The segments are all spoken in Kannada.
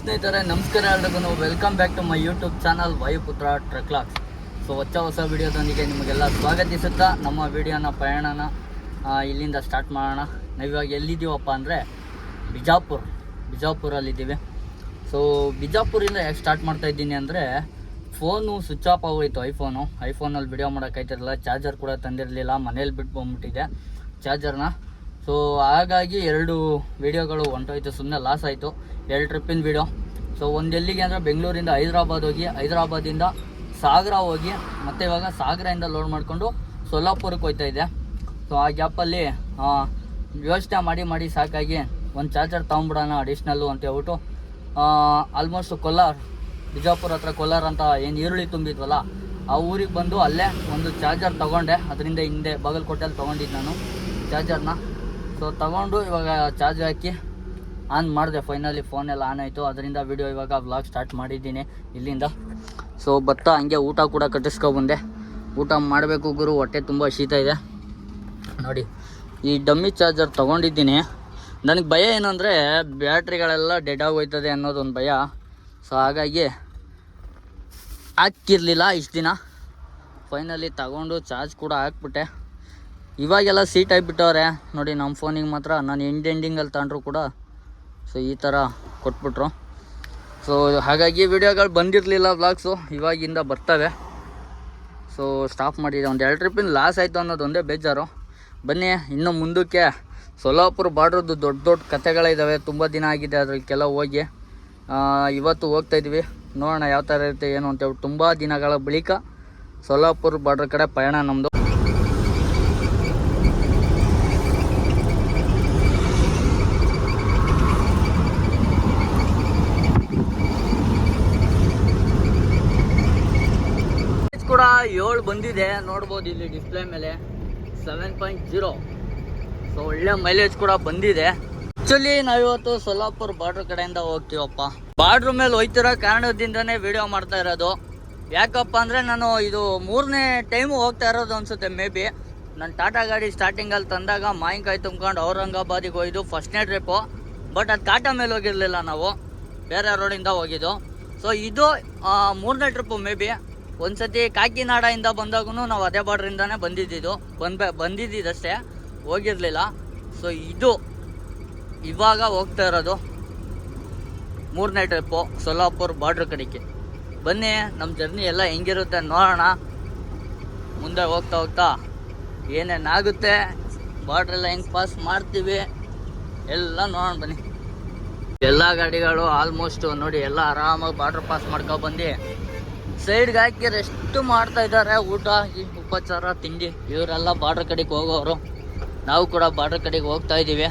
ಸ್ನೇಹಿತರೆ, ನಮಸ್ಕಾರ ಎಲ್ರಿಗೂ. Welcome back to my YouTube channel Vayuputra ಟ್ರಕ್ಲಾಕ್ಸ್ so ಹೊಚ್ಚ ಹೊಸ ವಿಡಿಯೋದೊಂದಿಗೆ ನಿಮಗೆಲ್ಲ ಸ್ವಾಗತಿಸುತ್ತಾ, ನಮ್ಮ ವಿಡಿಯೋನ ಪ್ರಯಾಣನ ಇಲ್ಲಿಂದ ಸ್ಟಾರ್ಟ್ ಮಾಡೋಣ. ನಾವಿವಾಗ ಎಲ್ಲಿದ್ದೀವಪ್ಪ ಅಂದರೆ, ಬಿಜಾಪುರ್, ಬಿಜಾಪುರಲ್ಲಿದ್ದೀವಿ. ಸೊ ಬಿಜಾಪುರಿಂದ ಯಾಕೆ ಸ್ಟಾರ್ಟ್ ಮಾಡ್ತಾ ಇದ್ದೀನಿ ಅಂದರೆ ಫೋನು ಸ್ವಿಚ್ ಆಫ್ ಆಗೋಯ್ತು ಐಫೋನು ಐಫೋನಲ್ಲಿ ವಿಡಿಯೋ ಮಾಡೋಕ್ಕಾಯ್ತಿರಲಿಲ್ಲ ಚಾರ್ಜರ್ ಕೂಡ ತಂದಿರಲಿಲ್ಲ, ಮನೇಲಿ ಬಿಟ್ಟು ಬಂದ್ಬಿಟ್ಟಿದೆ ಚಾರ್ಜರ್ನ ಸೊ ಹಾಗಾಗಿ ಎರಡು ವಿಡಿಯೋಗಳು ಹೊಂಟೋಯ್ತು ಸುಮ್ಮನೆ ಲಾಸ್ ಆಯಿತು. ಎರಡು ಟ್ರಿಪ್ಪಿನ ವಿಡಿಯೋ ಸೊ ಒಂದು ಎಲ್ಲಿಗೆ ಅಂದರೆ ಬೆಂಗಳೂರಿಂದ ಹೈದ್ರಾಬಾದ್ ಹೋಗಿ ಹೈದ್ರಾಬಾದಿಂದ ಸಾಗರ ಹೋಗಿ, ಮತ್ತೆ ಇವಾಗ ಸಾಗರದಿಂದ ಲೋಡ್ ಮಾಡಿಕೊಂಡು ಸೊಲ್ಲಾಪುರಕ್ಕೆ ಹೋಗ್ತಾ ಇದೆ ಸೊ ಆ ಗ್ಯಾಪಲ್ಲಿ ಯೋಚನೆ ಮಾಡಿ ಮಾಡಿ ಸಾಕಾಗಿ ಒಂದು ಚಾರ್ಜರ್ ತೊಗೊಂಬಿಡೋಣ ಅಡಿಷ್ನಲ್ಲು ಅಂತ ಹೇಳ್ಬಿಟ್ಟು ಆಲ್ಮೋಸ್ಟ್ ಕೊಲ್ಲಾರ್ ಬಿಜಾಪುರ ಹತ್ರ ಕೋಲಾರ ಅಂತ ಏನು ಈರುಳ್ಳಿ ತುಂಬಿದ್ವಲ್ಲ, ಆ ಊರಿಗೆ ಬಂದು ಅಲ್ಲೇ ಒಂದು ಚಾರ್ಜರ್ ತೊಗೊಂಡೆ. ಅದರಿಂದ ಹಿಂದೆ ಬಾಗಲಕೋಟೆಯಲ್ಲಿ ತೊಗೊಂಡಿದ್ದು ನಾನು ಚಾರ್ಜರ್ನ ಸೊ ತಗೊಂಡು ಇವಾಗ ಚಾರ್ಜ್ ಹಾಕಿ ಆನ್ ಮಾಡಿದೆ. ಫೈನಲಿ ಫೋನೆಲ್ಲ ಆನ್ ಆಯಿತು. ಅದರಿಂದ ವಿಡಿಯೋ ಇವಾಗ ವ್ಲಾಗ್ ಸ್ಟಾರ್ಟ್ ಮಾಡಿದ್ದೀನಿ ಇಲ್ಲಿಂದ. ಸೊ ಭತ್ತ ಹಂಗೆ ಊಟ ಕೂಡ ಕಟ್ಟಿಸ್ಕೊಬಂದೆ. ಊಟ ಮಾಡಬೇಕು ಗುರು, ಹೊಟ್ಟೆ ತುಂಬ ಶೀತ ಇದೆ. ನೋಡಿ, ಈ ಡಮ್ಮಿ ಚಾರ್ಜರ್ ತೊಗೊಂಡಿದ್ದೀನಿ. ನನಗೆ ಭಯ ಏನಂದರೆ ಬ್ಯಾಟ್ರಿಗಳೆಲ್ಲ ಡೆಡ್ ಆಗೋಯ್ತದೆ ಅನ್ನೋದೊಂದು ಭಯ. ಸೊ ಹಾಗಾಗಿ ಹಾಕಿರಲಿಲ್ಲ ಇಷ್ಟು ದಿನ. ಫೈನಲಿ ತಗೊಂಡು ಚಾರ್ಜ್ ಕೂಡ ಹಾಕ್ಬಿಟ್ಟೆ. ಇವಾಗೆಲ್ಲ ಸೀಟ್ ಆಗಿಬಿಟ್ಟವ್ರೆ. ನೋಡಿ ನಮ್ಮ ಫೋನಿಗೆ ಮಾತ್ರ ನಾನು ಎಂಡ್ ಎಂಡಿಂಗಲ್ಲಿ ತಗೊಂಡ್ರು ಕೂಡ. ಸೊ ಈ ಥರ ಕೊಟ್ಬಿಟ್ರು. ಸೊ ಹಾಗಾಗಿ ವಿಡಿಯೋಗಳು ಬಂದಿರಲಿಲ್ಲ ವ್ಲಾಗ್ಸು ಇವಾಗಿಂದ ಬರ್ತವೆ. ಸೊ ಸ್ಟಾಪ್ ಮಾಡಿದೆ. ಒಂದು ಎರಡು ಟ್ರಿಪ್ಪಿನ ಲಾಸ್ ಆಯಿತು ಅನ್ನೋದು ಒಂದೇ ಬೇಜಾರು. ಬನ್ನಿ ಇನ್ನು ಮುಂದಕ್ಕೆ ಸೊಲ್ಲಾಪುರ ಬಾರ್ಡ್ರದ್ದು ದೊಡ್ಡ ದೊಡ್ಡ ಕತೆಗಳಿದ್ದಾವೆ ತುಂಬ ದಿನ ಆಗಿದೆ ಅದಕ್ಕೆಲ್ಲ ಹೋಗಿ. ಆ, ಇವತ್ತು ಹೋಗ್ತಾ ಇದ್ವಿ. ನೋಡೋಣ ಯಾವ ಥರ ಇರುತ್ತೆ ಏನು ಅಂತೇಳಿ ತುಂಬ ದಿನಗಳ ಬಳಿಕ ಸೊಲ್ಲಾಪುರ ಬಾರ್ಡ್ರ್ ಕಡೆ ಪಯಣ ನಮ್ಮದು ಕೂಡ ಏಳು ಬಂದಿದೆ, ನೋಡ್ಬೋದು ಇಲ್ಲಿ ಡಿಸ್ಪ್ಲೇ ಮೇಲೆ. ಸೆವೆನ್ ಪಾಯಿಂಟ್ ಜೀರೋ ಸೊ ಒಳ್ಳೆ ಮೈಲೇಜ್ ಕೂಡ ಬಂದಿದೆ. ಆಕ್ಚುಲಿ ನಾವಿವತ್ತು ಸೊಲ್ಲಾಪುರ್ ಬಾರ್ಡ್ರ್ ಕಡೆಯಿಂದ ಹೋಗ್ತೀವಪ್ಪ. ಬಾರ್ಡ್ರ್ ಮೇಲೆ ಹೋಯ್ತಿರೋ ಕಾರಣದಿಂದನೇ ವಿಡಿಯೋ ಮಾಡ್ತಾ ಇರೋದು. ಯಾಕಪ್ಪ ಅಂದರೆ ನಾನು ಇದು ಮೂರನೇ ಟೈಮು ಹೋಗ್ತಾ ಇರೋದು ಅನಿಸುತ್ತೆ ಮೇ ಬಿ ನಾನು ಟಾಟಾ ಗಾಡಿ ಸ್ಟಾರ್ಟಿಂಗಲ್ಲಿ ತಂದಾಗ ಮಾವಿನಕಾಯಿ ತುಂಬ್ಕೊಂಡು ಔರಂಗಾಬಾದಿಗೆ ಹೋಯ್ದು ಫಸ್ಟ್ನೇ ಟ್ರಿಪ್ಪು ಬಟ್ ಅದು ಟಾಟಾ ಮೇಲೆ ಹೋಗಿರಲಿಲ್ಲ ನಾವು. ಬೇರೆ ರೋಡಿಂದ ಹೋಗಿದ್ದು. ಸೊ ಇದು ಮೂರನೇ ಟ್ರಿಪ್ಪು ಮೇ ಬಿ ಒಂದ್ಸತಿ ಕಾಕಿನಾಡದಿಂದ ಬಂದಾಗೂ ನಾವು ಅದೇ ಬಾರ್ಡ್ರಿಂದಾನೇ ಬಂದಿದ್ದಿದ್ದು. ಬಂದ ಬಂದಿದ್ದಷ್ಟೇ ಹೋಗಿರಲಿಲ್ಲ. ಸೊ ಇದು ಇವಾಗ ಹೋಗ್ತಾ ಇರೋದು ಮೂರನೇ ಟ್ರಿಪ್ಪು ಸೊಲ್ಲಾಪುರ್ ಬಾರ್ಡ್ರ್ ಕಡೆಗೆ. ಬನ್ನಿ ನಮ್ಮ ಜರ್ನಿ ಎಲ್ಲ ಹೆಂಗಿರುತ್ತೆ ನೋಡೋಣ. ಮುಂದೆ ಹೋಗ್ತಾ ಹೋಗ್ತಾ ಏನೇನಾಗುತ್ತೆ ಬಾರ್ಡ್ರೆಲ್ಲ ಹೆಂಗೆ ಪಾಸ್ ಮಾಡ್ತೀವಿ, ಎಲ್ಲ ನೋಡೋಣ ಬನ್ನಿ. ಎಲ್ಲ ಗಾಡಿಗಳು ಆಲ್ಮೋಸ್ಟು ನೋಡಿ ಎಲ್ಲ ಆರಾಮಾಗಿ ಬಾರ್ಡ್ರ್ ಪಾಸ್ ಮಾಡ್ಕೊಂಡು ಬಂದು. ಸೈಡ್ಗೆ ಹಾಕಿ ರೆಸ್ಟ್ ಮಾಡ್ತಾ ಇದ್ದಾರೆ. ಊಟ, ಈ ಉಪಚಾರ, ತಿಂಡಿ, ಇವರೆಲ್ಲ ಬಾರ್ಡರ್ ಕಡೆಗೆ ಹೋಗೋರು. ನಾವು ಕೂಡ ಬಾರ್ಡರ್ ಕಡೆಗೆ ಹೋಗ್ತಾ ಇದ್ದೀವಿ.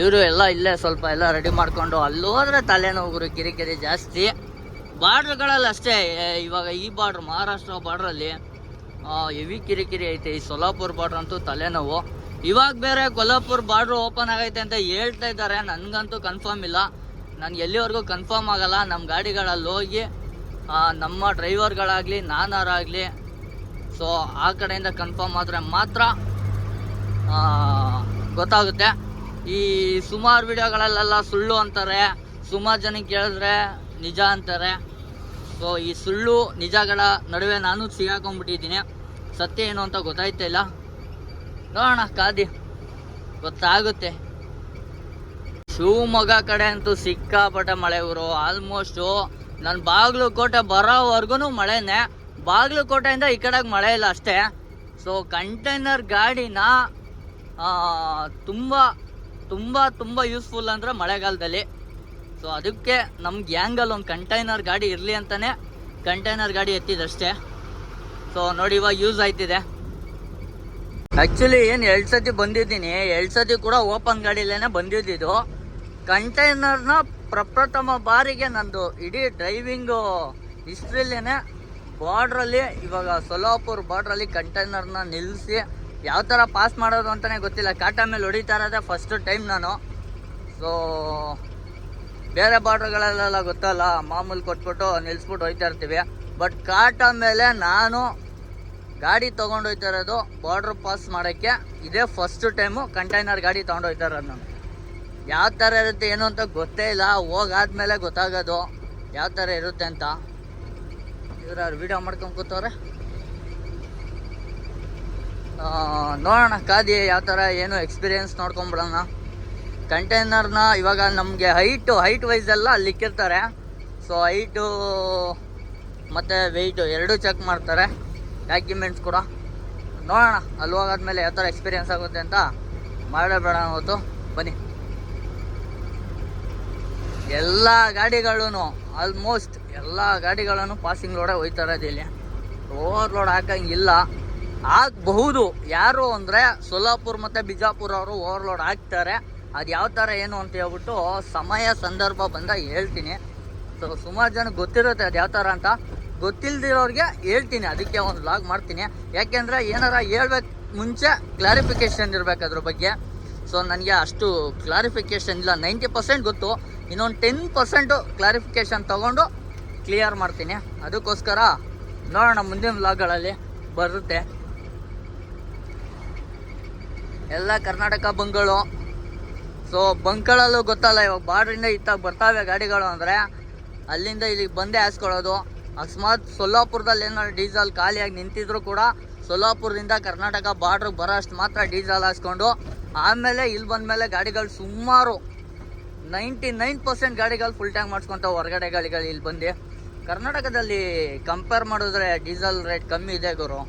ಇವರು ಎಲ್ಲ ಇಲ್ಲೇ ಸ್ವಲ್ಪ ಎಲ್ಲ ರೆಡಿ ಮಾಡಿಕೊಂಡು ಅಲ್ಲಿ ಹೋದ್ರೆ ತಲೆನೋವುಗಳು ಕಿರಿಕಿರಿ ಜಾಸ್ತಿ. ಬಾರ್ಡ್ರ್ಗಳಲ್ಲಿ ಅಷ್ಟೇ ಇವಾಗ ಈ ಬಾರ್ಡ್ರ್, ಮಹಾರಾಷ್ಟ್ರ ಬಾರ್ಡ್ರಲ್ಲಿ ಹೆವಿ ಕಿರಿಕಿರಿ ಐತೆ. ಈ ಸೊಲಾಪುರ್ ಬಾರ್ಡ್ರ್ ಅಂತೂ ತಲೆನೋವು. ಇವಾಗ ಬೇರೆ ಕೊಲ್ಹಾಪುರ್ ಬಾರ್ಡ್ರ್ ಓಪನ್ ಆಗೈತೆ ಅಂತ ಹೇಳ್ತಾ ಇದ್ದಾರೆ. ನನಗಂತೂ ಕನ್ಫರ್ಮ್ ಇಲ್ಲ. ನನಗೆ ಎಲ್ಲಿವರೆಗೂ ಕನ್ಫರ್ಮ್ ಆಗಲ್ಲ. ನಮ್ಮ ಗಾಡಿಗಳಲ್ಲಿ ಹೋಗಿ ನಮ್ಮ ಡ್ರೈವರ್ಗಳಾಗಲಿ ನಾನಾರಾಗಲಿ ಸೊ ಆ ಕಡೆಯಿಂದ ಕನ್ಫರ್ಮ್ ಆದರೆ ಮಾತ್ರ ಗೊತ್ತಾಗುತ್ತೆ. ಈ ಸುಮಾರು ವಿಡಿಯೋಗಳಲ್ಲೆಲ್ಲ ಸುಳ್ಳು ಅಂತಾರೆ. ಸುಮಾರು ಜನಕ್ಕೆ ಕೇಳಿದ್ರೆ ನಿಜ ಅಂತಾರೆ. ಸೊ ಈ ಸುಳ್ಳು ನಿಜಗಳ ನಡುವೆ ನಾನು ಸಿಗಾಕೊಂಡ್ಬಿಟ್ಟಿದ್ದೀನಿ. ಸತ್ಯ ಏನು ಅಂತ ಗೊತ್ತಾಯ್ತಾ ಇಲ್ಲ. ನೋಡೋಣ, ಕಾದಿ. ಗೊತ್ತಾಗುತ್ತೆ. ಶಿವಮೊಗ್ಗ ಕಡೆ ಅಂತೂ ಸಿಕ್ಕಾಪಟ್ಟೆ ಮಳೆ ಇವರು ಆಲ್ಮೋಸ್ಟು ನಾನು ಬಾಗಲಕೋಟೆ ಬರೋವರೆಗೂ ಮಳೆನೇ. ಬಾಗಲಕೋಟೆಯಿಂದ ಈ ಕಡೆಗೆ ಮಳೆ ಇಲ್ಲ ಅಷ್ಟೇ. ಸೊ ಕಂಟೈನರ್ ಗಾಡಿನ ತುಂಬ ತುಂಬ ತುಂಬ ಯೂಸ್ಫುಲ್ ಅಂದರೆ ಮಳೆಗಾಲದಲ್ಲಿ. ಸೊ ಅದಕ್ಕೆ ನಮ್ಮ ಗ್ಯಾಂಗಲ್ಲಿ ಒಂದು ಕಂಟೈನರ್ ಗಾಡಿ ಇರಲಿ ಅಂತಲೇ ಕಂಟೈನರ್ ಗಾಡಿ ಎತ್ತಿದಷ್ಟೇ. ಸೊ ನೋಡಿ ಇವಾಗ ಯೂಸ್ ಆಯ್ತಿದೆ. ಆ್ಯಕ್ಚುಲಿ ಏನು ಎರಡು ಸತಿ ಬಂದಿದ್ದೀನಿ. ಎರಡು ಸತಿ ಕೂಡ ಓಪನ್ ಗಾಡಿಲೇನೆ ಬಂದಿದ್ದಿದ್ದು ಕಂಟೈನರ್ನ ಪ್ರಪ್ರಥಮ ಬಾರಿಗೆ ನಂದು ಇಡೀ ಡ್ರೈವಿಂಗು ಹಿಸ್ಟ್ರಿಲೇನೆ ಬಾರ್ಡ್ರಲ್ಲಿ, ಇವಾಗ ಸೊಲಾಪುರ್ ಬಾರ್ಡ್ರಲ್ಲಿ ಕಂಟೈನರ್ನ ನಿಲ್ಲಿಸಿ ಯಾವ ಥರ ಪಾಸ್ ಮಾಡೋದು ಅಂತಲೇ ಗೊತ್ತಿಲ್ಲ. ಕಾಟ ಮೇಲೆ ಹೊಡಿತಾ ಇರೋದೇ ಫಸ್ಟ್ ಟೈಮ್ ನಾನು. ಸೊ ಬೇರೆ ಬಾರ್ಡ್ರ್ಗಳಲ್ಲೆಲ್ಲ ಗೊತ್ತಲ್ಲ, ಮಾಮೂಲಿ ಕೊಟ್ಬಿಟ್ಟು ನಿಲ್ಲಿಸ್ಬಿಟ್ಟು ಹೋಯ್ತಾ ಇರ್ತೀವಿ. ಬಟ್ ಕಾಟ ಮೇಲೆ ನಾನು ಗಾಡಿ ತೊಗೊಂಡೋಗ್ತಾ ಇರೋದು ಬಾರ್ಡ್ರ್ ಪಾಸ್ ಮಾಡೋಕ್ಕೆ. ಇದೇ ಫಸ್ಟ್ ಟೈಮು ಕಂಟೈನರ್ ಗಾಡಿ ತೊಗೊಂಡೋಗ್ತಾ ಇರೋದು ನಾನು. ಯಾವ ಥರ ಇರುತ್ತೆ ಏನು ಅಂತ ಗೊತ್ತೇ ಇಲ್ಲ. ಹೋಗಾದ್ಮೇಲೆ ಗೊತ್ತಾಗೋದು ಯಾವ ಥರ ಇರುತ್ತೆ ಅಂತ. ಇವ್ರು ವಿಡಿಯೋ ಮಾಡ್ಕೊಂಡು ಕೂತವ್ರೆ. ನೋಡೋಣ ಕಾದಿ ಯಾವ ಥರ ಏನು ಎಕ್ಸ್ಪೀರಿಯನ್ಸ್ ನೋಡ್ಕೊಂಬಿಡೋಣ. ಕಂಟೈನರ್ನ ಇವಾಗ ನಮಗೆ ಹೈಟು ಹೈಟ್ ವೈಸ್ ಎಲ್ಲ ಅಲ್ಲಿ ಇಕ್ಕಿರ್ತಾರೆ. ಸೊ ಹೈಟು ಮತ್ತು ವೆಯ್ಟು ಎರಡೂ ಚೆಕ್ ಮಾಡ್ತಾರೆ. ಡಾಕ್ಯುಮೆಂಟ್ಸ್ ಕೂಡ. ನೋಡೋಣ, ಅಲ್ಲಿ ಹೋಗಾದ್ಮೇಲೆ ಯಾವ ಥರ ಎಕ್ಸ್ಪೀರಿಯೆನ್ಸ್ ಆಗುತ್ತೆ ಅಂತ. ಮಾಡಬೇಡ ಹೊತ್ತು ಬನ್ನಿ. ಎಲ್ಲ ಗಾಡಿಗಳೂ ಆಲ್ಮೋಸ್ಟ್ ಎಲ್ಲ ಗಾಡಿಗಳನ್ನು ಪಾಸಿಂಗ್ ಲೋಡೇ ಹೋಯ್ತಾ ಇಲ್ಲಿ. ಓವರ್ಲೋಡ್ ಹಾಕಂಗಿಲ್ಲ ಆಗಬಹುದು. ಯಾರು ಅಂದರೆ ಸೋಲಾಪುರ್ ಮತ್ತು ಬಿಜಾಪುರ ಅವರು ಓವರ್ಲೋಡ್ ಹಾಕ್ತಾರೆ ಅದು ಯಾವ ಥರ ಏನು ಅಂತ ಹೇಳ್ಬಿಟ್ಟು ಸಮಯ ಸಂದರ್ಭ ಬಂದಾಗ ಹೇಳ್ತೀನಿ. ಸೊ ಸುಮಾರು ಜನ ಗೊತ್ತಿರುತ್ತೆ ಅದು ಯಾವ ಥರ ಅಂತ. ಗೊತ್ತಿಲ್ದಿರೋರಿಗೆ ಹೇಳ್ತೀನಿ. ಅದಕ್ಕೆ ಒಂದು ಲಾಗ್ ಮಾಡ್ತೀನಿ. ಯಾಕೆಂದರೆ ಏನಾರ ಹೇಳ್ಬೇಕು ಮುಂಚೆ ಕ್ಲಾರಿಫಿಕೇಷನ್ ಇರಬೇಕು ಅದ್ರ ಬಗ್ಗೆ. ಸೊ ನನಗೆ ಅಷ್ಟು ಕ್ಲಾರಿಫಿಕೇಷನ್ ಇಲ್ಲ. ನೈಂಟಿ ಪರ್ಸೆಂಟ್ ಗೊತ್ತು. ಇನ್ನೊಂದು ಟೆನ್ ಪರ್ಸೆಂಟು ಕ್ಲಾರಿಫಿಕೇಷನ್ ತೊಗೊಂಡು ಕ್ಲಿಯರ್ ಮಾಡ್ತೀನಿ. ಅದಕ್ಕೋಸ್ಕರ ನೋಡೋಣ ಮುಂದಿನ ವ್ಲಾಗ್ಗಳಲ್ಲಿ ಬರುತ್ತೆ. ಎಲ್ಲ ಕರ್ನಾಟಕ ಬಂಗಳು ಸೊ ಬಂಕ್ಗಳಲ್ಲೂ ಗೊತ್ತಲ್ಲ, ಇವಾಗ ಬಾರ್ಡ್ರಿಂದ ಇತ್ತ ಬರ್ತಾವೆ ಗಾಡಿಗಳು ಅಂದರೆ ಅಲ್ಲಿಂದ ಇಲ್ಲಿಗೆ ಬಂದೇ ಹಾಸ್ಕೊಳ್ಳೋದು. ಅಕಸ್ಮಾತ್ ಸೊಲ್ಲಾಪುರದಲ್ಲಿ ಏನಾದ್ರು ಡೀಸೆಲ್ ಖಾಲಿಯಾಗಿ ನಿಂತಿದ್ರು ಕೂಡ ಸೊಲ್ಲಾಪುರದಿಂದ ಕರ್ನಾಟಕ ಬಾರ್ಡ್ರಿಗೆ ಬರೋ ಅಷ್ಟು ಮಾತ್ರ ಡೀಸೆಲ್ ಹಾಸ್ಕೊಂಡು, ಆಮೇಲೆ ಇಲ್ಲಿ ಬಂದಮೇಲೆ ಗಾಡಿಗಳು ಸುಮಾರು ನೈಂಟಿ ನೈನ್ ಪರ್ಸೆಂಟ್ ಗಾಡಿಗಳು ಫುಲ್ ಟ್ಯಾಂಕ್ ಮಾಡಿಸ್ಕೊಂತ ಹೊರಗಡೆ ಗಾಡಿಗಳು ಇಲ್ಲಿ ಬಂದು. ಕರ್ನಾಟಕದಲ್ಲಿ ಕಂಪೇರ್ ಮಾಡಿದ್ರೆ ಡೀಸೆಲ್ ರೇಟ್ ಕಮ್ಮಿ ಇದೆ ಗುರು.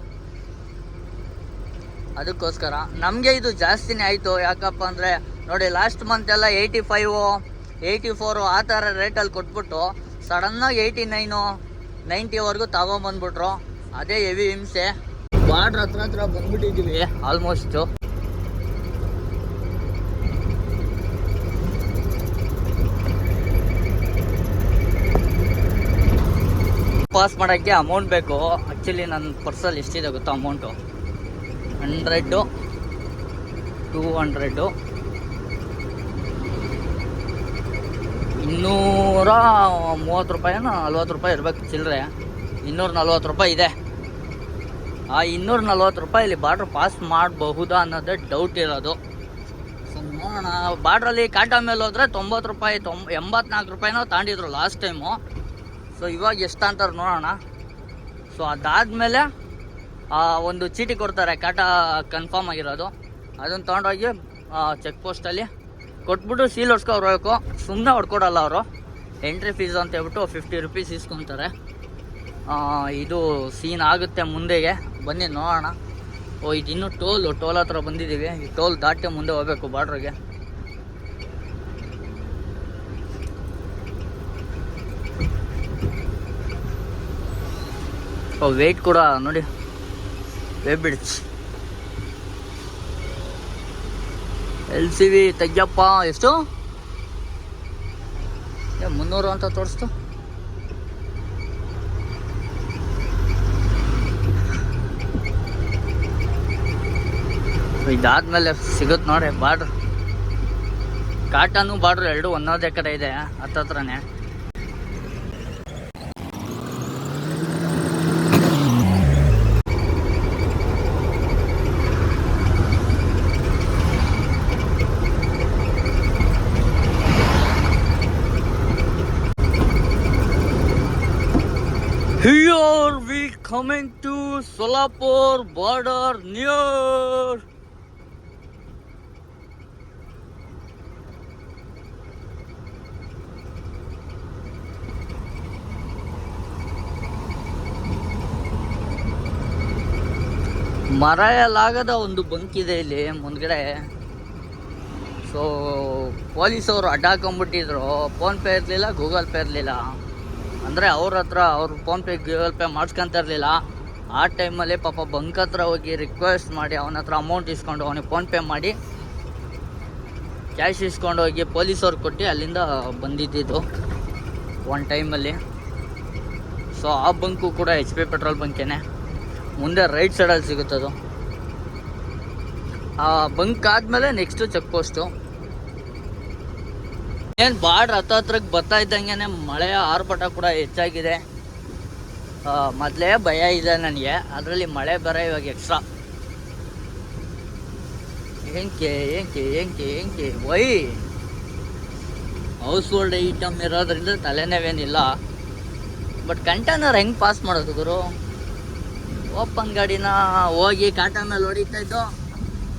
ಅದಕ್ಕೋಸ್ಕರ ನಮಗೆ ಇದು ಜಾಸ್ತಿನೇ ಆಯಿತು. ಯಾಕಪ್ಪ ಅಂದರೆ ನೋಡಿ ಲಾಸ್ಟ್ ಮಂತ್ ಎಲ್ಲ ಏಯ್ಟಿ ಫೈವು ಏಯ್ಟಿ ಫೋರು ಆ ಥರ ರೇಟಲ್ಲಿ ಕೊಟ್ಬಿಟ್ಟು ಸಡನ್ನಾಗಿ ಏಯ್ಟಿ ನೈನು ನೈಂಟಿವರೆಗೂ ತಗೊಂಬಂದ್ಬಿಟ್ರು. ಅದೇ ಹೆವಿ ಹಿಂಸೆ. ಬಾರ್ಡ್ರ್ ಹತ್ರ ಹತ್ರ ಬಂದ್ಬಿಟ್ಟಿದ್ದೀವಿ ಆಲ್ಮೋಸ್ಟು ಪಾಸ್ ಮಾಡೋಕ್ಕೆ ಅಮೌಂಟ್ ಬೇಕು. ಆ್ಯಕ್ಚುಲಿ ನನ್ನ ಪರ್ಸಲ್ಲಿ ಎಷ್ಟಿದೆ ಗೊತ್ತಾ ಅಮೌಂಟು ಹಂಡ್ರೆಡ್ಡು ಟೂ ಹಂಡ್ರೆಡ್ಡು ಇನ್ನೂರ ಮೂವತ್ತು ರೂಪಾಯಿನ ನಲ್ವತ್ತು ರೂಪಾಯಿ ಇರಬೇಕು ಚಿಲ್ಲರೆ ಇನ್ನೂರ ನಲ್ವತ್ತು ರೂಪಾಯಿ ಇದೆ. ಆ ಇನ್ನೂರ ನಲ್ವತ್ತು ರೂಪಾಯಿ ಇಲ್ಲಿ ಬಾರ್ಡ್ರ್ ಪಾಸ್ ಮಾಡಬಹುದಾ ಅನ್ನೋದೇ ಡೌಟ್ ಇರೋದು. ಸೊ ನೋಡೋಣ. ಬಾರ್ಡ್ರಲ್ಲಿ ಕಾಟಾ ಮೇಲೆ ಹೋದರೆ ತೊಂಬತ್ತು ರೂಪಾಯಿ ತೊಂಬ ಎಂಬತ್ನಾಲ್ಕು ರೂಪಾಯಿನೋ ತಾಂಡಿದ್ರು ಲಾಸ್ಟ್ ಟೈಮು ಸೊ ಇವಾಗ ಎಷ್ಟು ಅಂತಾರೆ ನೋಡೋಣ. ಸೊ ಅದಾದಮೇಲೆ ಒಂದು ಚೀಟಿ ಕೊಡ್ತಾರೆ. ಕಾಟ ಕನ್ಫರ್ಮ್ ಆಗಿರೋದು. ಅದನ್ನು ತೊಗೊಂಡೋಗಿ ಚೆಕ್ ಪೋಸ್ಟಲ್ಲಿ ಕೊಟ್ಬಿಟ್ಟು ಸೀಲ್ ಹೊಡ್ಸ್ಕೊಬರ್ಬೇಕು ಸುಮ್ಮನೆ ಹೊಡ್ಕೊಡಲ್ಲ ಅವರು. ಎಂಟ್ರಿ ಫೀಸ್ ಅಂತ ಹೇಳ್ಬಿಟ್ಟು ಫಿಫ್ಟಿ ರುಪೀಸ್ ಇಸ್ಕೊತಾರೆ. ಇದು ಸೀನ್ ಆಗುತ್ತೆ ಮುಂದೆಗೆ. ಬನ್ನಿ ನೋಡೋಣ. ಓ, ಇದು ಇನ್ನೂ ಟೋಲು ಟೋಲ್ ಹತ್ರ ಬಂದಿದ್ದೀವಿ. ಈ ಟೋಲ್ ದಾಟಿ ಮುಂದೆ ಹೋಗ್ಬೇಕು ಬಾರ್ಡ್ರಿಗೆ. ವೆಯ್ಟ್ ಕೂಡ, ನೋಡಿ. ವೆಬ್ಬಿಡ್ಸ್ ಎಲ್ ಸಿ ವಿ ತೆಗ್ಯಪ್ಪ, ಎಷ್ಟು? ಮುನ್ನೂರು ಅಂತ ತೋರಿಸ್ತು. ಇದಾದ್ಮೇಲೆ ಸಿಗುತ್ತೆ ನೋಡಿ ಬಾರ್ಡ್ರ್ ಕಾಟನು ಬಾರ್ಡ್ರ್ ಎರಡು, ಒಂದೊಂದೇ ಕಡೆ ಇದೆ, ಹತ್ತತ್ರನೇ. Coming to Solapur border near. ಮರೆಯಲಾಗದ ಒಂದು ಬಂಕ್ ಇದೆ ಇಲ್ಲಿ ಮುಂದ್ಗಡೆ. ಸೊ ಪೊಲೀಸವರು ಅಡ್ಡ ಹಾಕೊಂಡ್ಬಿಟ್ಟಿದ್ರು ಫೋನ್ಪೇ ಇರಲಿಲ್ಲ ಗೂಗಲ್ ಪೇ ಇರಲಿಲ್ಲ. ಅಂದರೆ ಅವ್ರ ಹತ್ರ ಅವ್ರು ಫೋನ್ಪೇ ಗೂಗಲ್ ಪೇ ಮಾಡ್ಸ್ಕೊಂತಾ ಇರಲಿಲ್ಲ. ಆ ಟೈಮಲ್ಲಿ ಪಾಪ ಬಂಕ್ ಹತ್ರ ಹೋಗಿ ರಿಕ್ವೆಸ್ಟ್ ಮಾಡಿ ಅವನ ಹತ್ರ ಅಮೌಂಟ್ ಇಸ್ಕೊಂಡು ಅವನಿಗೆ ಫೋನ್ಪೇ ಮಾಡಿ ಕ್ಯಾಶ್ ಇಸ್ಕೊಂಡು ಹೋಗಿ ಪೊಲೀಸವ್ರು ಕೊಟ್ಟು ಅಲ್ಲಿಂದ ಬಂದಿದ್ದಿದ್ದು ಒನ್ ಟೈಮಲ್ಲಿ ಸೊ ಆ ಬಂಕು ಕೂಡ ಎಚ್ ಪಿ ಪೆಟ್ರೋಲ್ ಬಂಕೇನೆ. ಮುಂದೆ ರೈಟ್ ಸೈಡಲ್ಲಿ ಸಿಗುತ್ತದು. ಆ ಬಂಕ್ ಆದಮೇಲೆ ನೆಕ್ಸ್ಟು ಚೆಕ್ ಪೋಸ್ಟು ಏನು ಬಾರ್ಡ್ರ್ ಹತ್ರ ಹತ್ರಕ್ಕೆ ಬರ್ತಾ ಇದ್ದಂಗೆ ಮಳೆಯ ಆರ್ಭಟ ಕೂಡ ಹೆಚ್ಚಾಗಿದೆ. ಮೊದಲೇ ಭಯ ಇದೆ ನನಗೆ, ಅದರಲ್ಲಿ ಮಳೆ ಬರ ಇವಾಗ ಎಕ್ಸ್ಟ್ರಾ ಏಂಕೆ ಏಂಕೆ ಏಂಕೆ ಏಂಕೆ ವೈ? ಹೌಸ್ ಹೋಲ್ಡ್ ಐಟಮ್ ಇರೋದ್ರಿಂದ ತಲೆನೋವೇನಿಲ್ಲ. ಬಟ್ ಕಂಟೈನರ್ ಹೆಂಗೆ ಪಾಸ್ ಮಾಡೋದು ಗುರು? ಓಪನ್ ಗಾಡಿನ ಹೋಗಿ ಕಾಟಾ ಮೇಲೆ ಹೊಡಿತಾ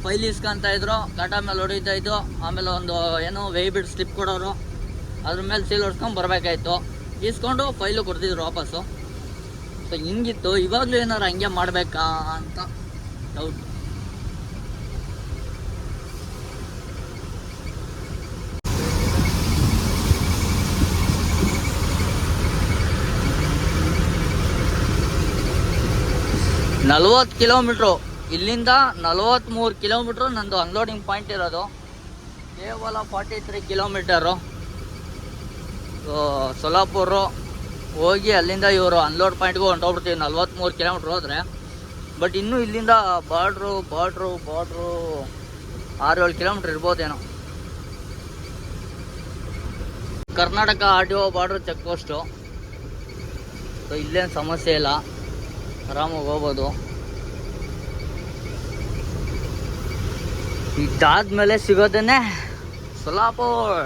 ಫೈಲ್ ಇಸ್ಕೊಂತ ಇದ್ರು ಕಾಟ ಮೇಲೆ ಹೊಡಿತಾ ಇದ್ದು, ಆಮೇಲೆ ಒಂದು ಏನು ಬಿಡ್ ಸ್ಲಿಪ್ ಕೊಡೋರು, ಅದ್ರ ಮೇಲೆ ಸೀಲ್ ಹೊಡ್ಸ್ಕೊಂಡು ಬರಬೇಕಾಯ್ತು. ಇಸ್ಕೊಂಡು ಫೈಲು ಕೊಡ್ತಿದ್ರು ವಾಪಸ್ಸು. ಸೊ ಹಿಂಗಿತ್ತು. ಇವಾಗಲೂ ಏನಾರು ಹಂಗೆ ಮಾಡಬೇಕಾ ಅಂತ ಡೌಟ್ ನಲ್ವತ್ತು ಕಿಲೋಮೀಟ್ರು. ಇಲ್ಲಿಂದ ನಲವತ್ತ್ಮೂರು ಕಿಲೋಮೀಟ್ರ್ ನಂದು ಅನ್ಲೋಡಿಂಗ್ ಪಾಯಿಂಟ್ ಇರೋದು. ಕೇವಲ ಫಾರ್ಟಿ ತ್ರೀ ಕಿಲೋಮೀಟರು ಸೊಲಾಪುರು ಹೋಗಿ ಅಲ್ಲಿಂದ ಇವರು ಅನ್ಲೋಡ್ ಪಾಯಿಂಟ್ಗೂ ಹೊಂಟೋಗ್ಬಿಡ್ತೀವಿ ನಲ್ವತ್ತ್ಮೂರು ಕಿಲೋಮೀಟ್ರ್ ಹೋದರೆ. ಬಟ್ ಇನ್ನೂ ಇಲ್ಲಿಂದ ಬಾರ್ಡ್ರು ಬಾರ್ಡ್ರು ಬಾರ್ಡ್ರು ಆರು ಏಳು kilometre ಇರ್ಬೋದೇನೋ. Karnataka R T O border check post so ಇಲ್ಲೇನು ಸಮಸ್ಯೆ ಇಲ್ಲ. ಆರಾಮಾಗಿ ಹೋಗ್ಬೋದು. ಇದಾದ್ಮೇಲೆ ಸಿಗೋದೇನೆ ಸೊಲಾಪುರ್.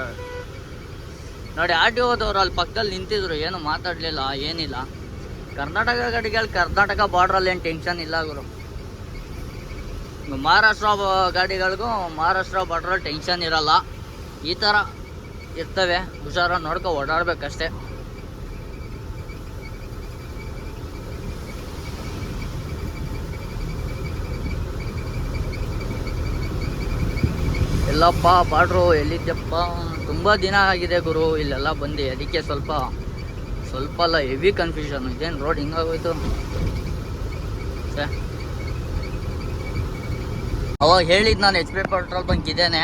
ನೋಡಿ, ಆರ್ ಡಿ ಓದವ್ರು ಅಲ್ಲಿ ಪಕ್ಕದಲ್ಲಿ ನಿಂತಿದ್ರು, ಏನು ಮಾತಾಡಲಿಲ್ಲ, ಏನಿಲ್ಲ. ಕರ್ನಾಟಕ ಗಾಡಿಗಳು ಕರ್ನಾಟಕ ಬಾರ್ಡ್ರಲ್ಲಿ ಏನು ಟೆನ್ಷನ್ ಇಲ್ಲ ಗುರು. ಮಹಾರಾಷ್ಟ್ರ ಗಾಡಿಗಳಿಗೂ ಮಹಾರಾಷ್ಟ್ರ ಬಾರ್ಡ್ರಲ್ಲಿ ಟೆನ್ಷನ್ ಇರಲ್ಲ. ಈ ಥರ ಇರ್ತವೆ. ಹುಷಾರಾಗಿ ನೋಡ್ಕೊ ಓಡಾಡ್ಬೇಕಷ್ಟೇ. ಎಲ್ಲಪ್ಪ, ಬಾಡ್ರು ಎಲ್ಲಿದ್ದಪ್ಪ ತುಂಬ ದಿನ ಆಗಿದೆ ಗುರು, ಇಲ್ಲೆಲ್ಲ ಬಂದು, ಅದಕ್ಕೆ ಸ್ವಲ್ಪ ಸ್ವಲ್ಪ ಅಲ್ಲ ಹೆವಿ ಕನ್ಫ್ಯೂಷನ್ ಇದೇನು ರೋಡ್ ಹಿಂಗಾಗೋಯ್ತು. ಅವಾಗ ಹೇಳಿದ್ದು ನಾನು ಎಚ್ ಪಿ ಪೆಟ್ರೋಲ್ ಬಂಕ್ ಇದ್ದೇನೆ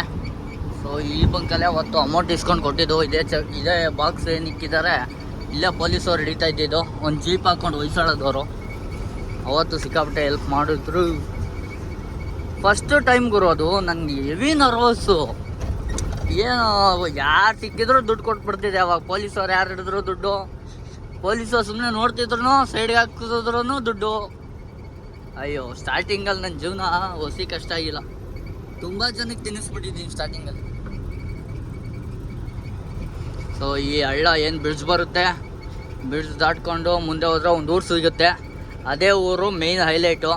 ಸೊ ಈ ಬಂಕಲ್ಲೇ ಅವತ್ತು ಅಮೌಂಟ್ ಡಿಸ್ಕೌಂಟ್ ಕೊಟ್ಟಿದ್ದು. ಇದೇ ಚ, ಇದೇ ಬಾಕ್ಸ್ ಏನು ಇಕ್ಕಿದ್ದಾರೆ, ಇಲ್ಲೇ ಪೊಲೀಸವ್ರು ಹಿಡಿತಾ ಇದ್ದಿದ್ದು. ಒಂದು ಜೀಪ್ ಹಾಕ್ಕೊಂಡು ಹೊಯ್ಸಾಳದವರು. ಅವತ್ತು ಸಿಕ್ಕಾಪಟ್ಟೆ ಹೆಲ್ಪ್ ಮಾಡಿದ್ರು. ಫಸ್ಟ್ ಟೈಮ್ ಗುರು ಅದು ನನಗೆ ಹೆವಿ ನರ್ವಸ್ಸು ಏನು, ಯಾರು ಸಿಕ್ಕಿದ್ರು ದುಡ್ಡು ಕೊಟ್ಬಿಡ್ತಿದ್ದೆ ಅವಾಗ ಪೊಲೀಸವ್ರು ಯಾರು ಹಿಡಿದ್ರು ದುಡ್ಡು? ಪೊಲೀಸರು ಸುಮ್ಮನೆ ನೋಡ್ತಿದ್ರು ಸೈಡ್ಗೆ ಹಾಕಿದ್ರು ದುಡ್ಡು. ಅಯ್ಯೋ ಸ್ಟಾರ್ಟಿಂಗಲ್ಲಿ ನನ್ನ ಜೀವನ ಹೊಸಿ ಕಷ್ಟ ಆಗಿಲ್ಲ. ತುಂಬ ಜನಕ್ಕೆ ತಿನ್ನಿಸ್ಬಿಟ್ಟಿದ್ದೀನಿ ಸ್ಟಾರ್ಟಿಂಗಲ್ಲಿ ಸೊ ಈ ಹಳ್ಳ ಏನು ಬ್ರಿಡ್ಜ್ ಬರುತ್ತೆ? ಬ್ರಿಡ್ಜ್ ದಾಟ್ಕೊಂಡು ಮುಂದೆ ಹೋದ್ರೆ ಒಂದು ಊರು ಸಿಗುತ್ತೆ. ಅದೇ ಊರು ಮೇಯ್ನ್ ಹೈಲೈಟು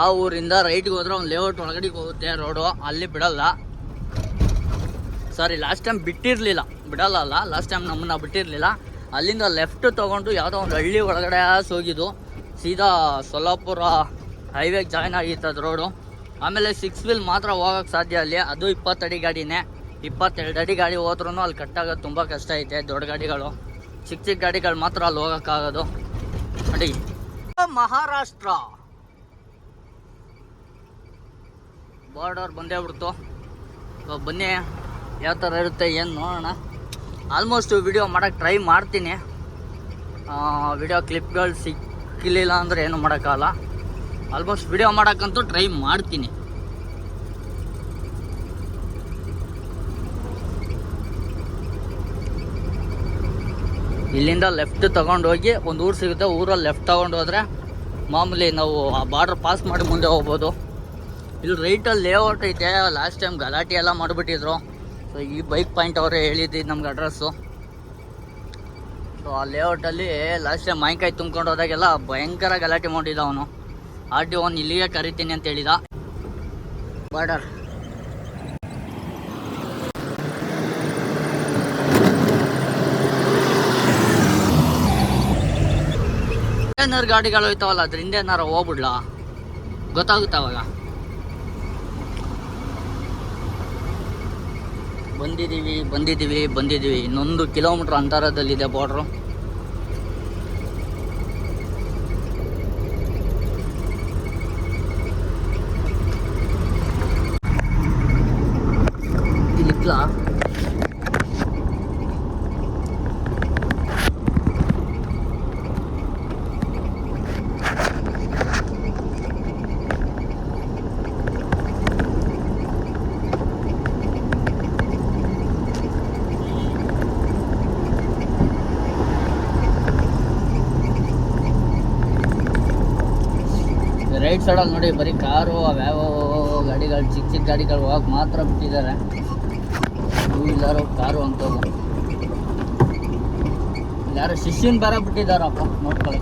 ಆ ಊರಿಂದ ರೈಟ್ಗೆ ಹೋದ್ರೆ ಒಂದು ಲೇಔಟ್ ಒಳಗಡೆ ಹೋಗುತ್ತೆ ರೋಡು ಅಲ್ಲಿ ಬಿಡಲ್ಲ. ಸಾರಿ ಲಾಸ್ಟ್ ಟೈಮ್ ಬಿಟ್ಟಿರಲಿಲ್ಲ. ಬಿಡಲ್ಲ ಅಲ್ಲ ಲಾಸ್ಟ್ ಟೈಮ್ ನಮ್ಮನ್ನ ಬಿಟ್ಟಿರಲಿಲ್ಲ. ಅಲ್ಲಿಂದ ಲೆಫ್ಟ್ ತೊಗೊಂಡು ಯಾವುದೋ ಒಂದು ಹಳ್ಳಿ ಒಳಗಡೆ ಹೋಗಿದ್ದು. ಸೀದಾ ಸೊಲ್ಲಾಪುರ ಹೈವೇಗೆ ಜಾಯ್ನ್ ಆಗಿತ್ತು ಅದು ರೋಡು ಆಮೇಲೆ ಸಿಕ್ಸ್ ವೀಲ್ ಮಾತ್ರ ಹೋಗೋಕ್ಕೆ ಸಾಧ್ಯ ಅಲ್ಲಿ. ಅದು ಇಪ್ಪತ್ತಡಿ ಗಾಡಿನೇ. ಇಪ್ಪತ್ತೆರಡು ಅಡಿ ಗಾಡಿ ಹೋದ್ರೂ ಅಲ್ಲಿ ಕಟ್ಟಾಗೋದು ತುಂಬ ಕಷ್ಟ ಐತೆ, ದೊಡ್ಡ ಗಾಡಿಗಳು. ಚಿಕ್ಕ ಚಿಕ್ಕ ಗಾಡಿಗಳು ಮಾತ್ರ ಅಲ್ಲಿ ಹೋಗೋಕ್ಕಾಗೋದು. ಅಡಿ ಮಹಾರಾಷ್ಟ್ರ. ಬಾರ್ಡರ್ ಬಂದೇ ಬಿಡ್ತು ಇವಾಗ ಬನ್ನಿ, ಯಾವ ಥರ ಇರುತ್ತೆ ಏನು ನೋಡೋಣ. ಆಲ್ಮೋಸ್ಟ್ ವಿಡಿಯೋ ಮಾಡೋಕ್ಕೆ ಟ್ರೈ ಮಾಡ್ತೀನಿ. ವಿಡಿಯೋ ಕ್ಲಿಪ್ಗಳು ಸಿಕ್ಕಿಲ್ಲ ಅಂದರೆ ಏನು ಮಾಡೋಕ್ಕಾಗಲ್ಲ. ಆಲ್ಮೋಸ್ಟ್ ವಿಡಿಯೋ ಮಾಡೋಕ್ಕಂತೂ ಟ್ರೈ ಮಾಡ್ತೀನಿ. ಇಲ್ಲಿಂದ ಲೆಫ್ಟ್ ಹೋಗಿ ಒಂದು ಊರು ಸಿಗುತ್ತೆ. ಊರಲ್ಲಿ ಲೆಫ್ಟ್ ತಗೊಂಡು ಹೋದ್ರೆ ಮಾಮೂಲಿ ನಾವು ಆ ಬಾರ್ಡ್ರ್ ಪಾಸ್ ಮಾಡಿ ಮುಂದೆ ಹೋಗ್ಬೋದು. ಇಲ್ಲಿ ರೈಟಲ್ಲಿ ಲೇಔಟ್ ಐತೆ. ಲಾಸ್ಟ್ ಟೈಮ್ ಗಲಾಟೆ ಎಲ್ಲ ಮಾಡಿಬಿಟ್ಟಿದ್ರು. ಸೊ ಈ ಬೈಕ್ ಪಾಯಿಂಟ್ ಅವರೇ ಹೇಳಿದ್ದು ನಮ್ಗೆ ಅಡ್ರೆಸ್ಸು ಸೊ ಆ ಲೇಔಟಲ್ಲಿ ಲಾಸ್ಟ್ ಟೈಮ್ ಮಾಯಿಕಾಯಿ ತುಂಬ್ಕೊಂಡು ಹೋದಾಗೆಲ್ಲ ಭಯಂಕರ ಗಲಾಟೆ ಮಾಡಿದ ಅವನು. ಆರ್ ಡಿ ಒನ್ ಇಲ್ಲಿಗೆ ಕರಿತೀನಿ ಅಂತ ಹೇಳಿದ. ಬಾರ್ಡರ್ ಏನಾರು ಗಾಡಿಗಳು ಹೋಯ್ತಾವಲ್ಲ ಹಿಂದೆ ಏನಾರು ಹೋಗ್ಬಿಡ್ಲಾ? ಗೊತ್ತಾಗುತ್ತೆ ಅವಾಗ? ಬಂದಿದ್ದೀವಿ ಬಂದಿದ್ದೀವಿ ಬಂದಿದ್ದೀವಿ. ಇನ್ನೊಂದು ಕಿಲೋಮೀಟ್ರ್ ಅಂತರದಲ್ಲಿದೆ ಬಾರ್ಡ್ರು ರೈಟ್ ಸೈಡಲ್ಲಿ ನೋಡಿ, ಬರೀ ಕಾರು ಅವ್ಯಾವೋ ಗಾಡಿಗಳು, ಚಿಕ್ಕ ಚಿಕ್ಕ ಗಾಡಿಗಳು ಹೋಗ್ ಮಾತ್ರ ಬಿಟ್ಟಿದ್ದಾರೆ. ಟೂ ವೀಲರು ಕಾರು ಅಂತ. ಯಾರು ಶಿಷ್ಯನ್ ಬರ ಬಿಟ್ಟಿದಾರಪ್ಪ ನೋಡ್ಕೊಳ್ಳಿ.